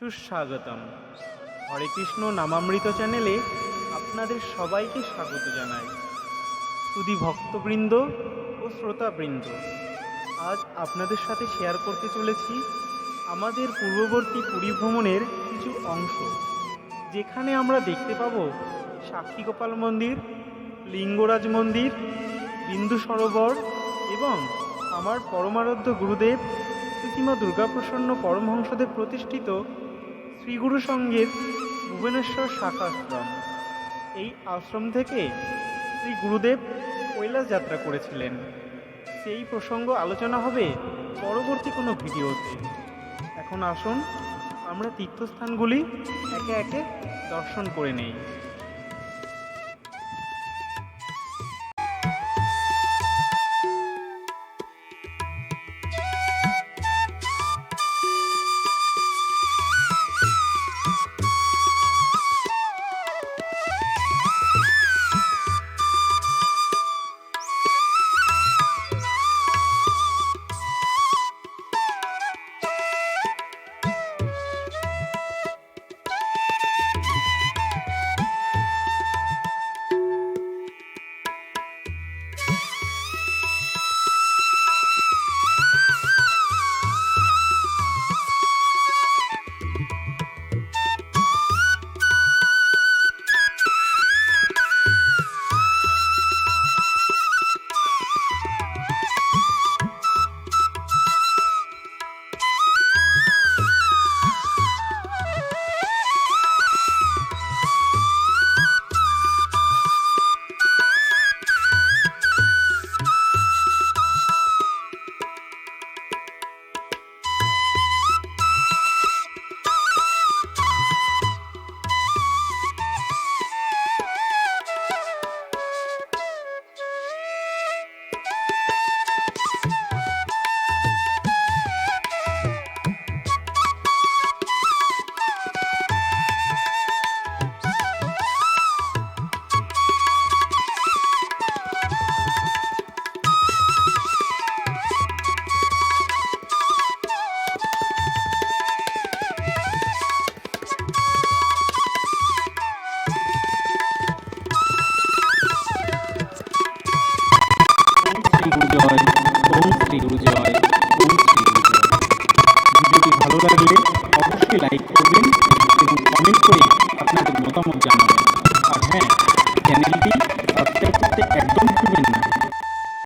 সুস্বাগতম। হরে কৃষ্ণ নামামৃত চ্যানেলে আপনাদের সবাইকে স্বাগত জানাই। শুধু ভক্তবৃন্দ ও শ্রোতাবৃন্দ, আজ আপনাদের সাথে শেয়ার করতে চলেছি আমাদের পূর্ববর্তী পুরী ভ্রমণের কিছু অংশ, যেখানে আমরা দেখতে পাবো সাক্ষী গোপাল মন্দির, লিঙ্গরাজ মন্দির, বিন্দু সরোবর এবং আমার পরমারাধ্য গুরুদেব শ্রীমা দুর্গাপ্রসন্ন পরমহংসদেব প্রতিষ্ঠিত শ্রীগুরু সঙ্গের ভুবনেশ্বর শাখাশ্রম এই আশ্রম থেকে শ্রী গুরুদেব কৈলাস যাত্রা করেছিলেন। সেই প্রসঙ্গ আলোচনা হবে পরবর্তী কোনো ভিডিওতে। এখন আসুন, আমরা তীর্থস্থানগুলি একে একে দর্শন করে নেই। গুরুজয় গুরু জয় ওম শ্রী গুরু জয় ওম শ্রী গুরু জয় ভিডিওটি ভালো লাগলে অবশ্যই লাইক করবেন এবং কমেন্ট করে আপনাদের মতামত জানাবেন। আর হ্যাঁ চ্যানেলটি সাবস্ক্রাইব করতে একদম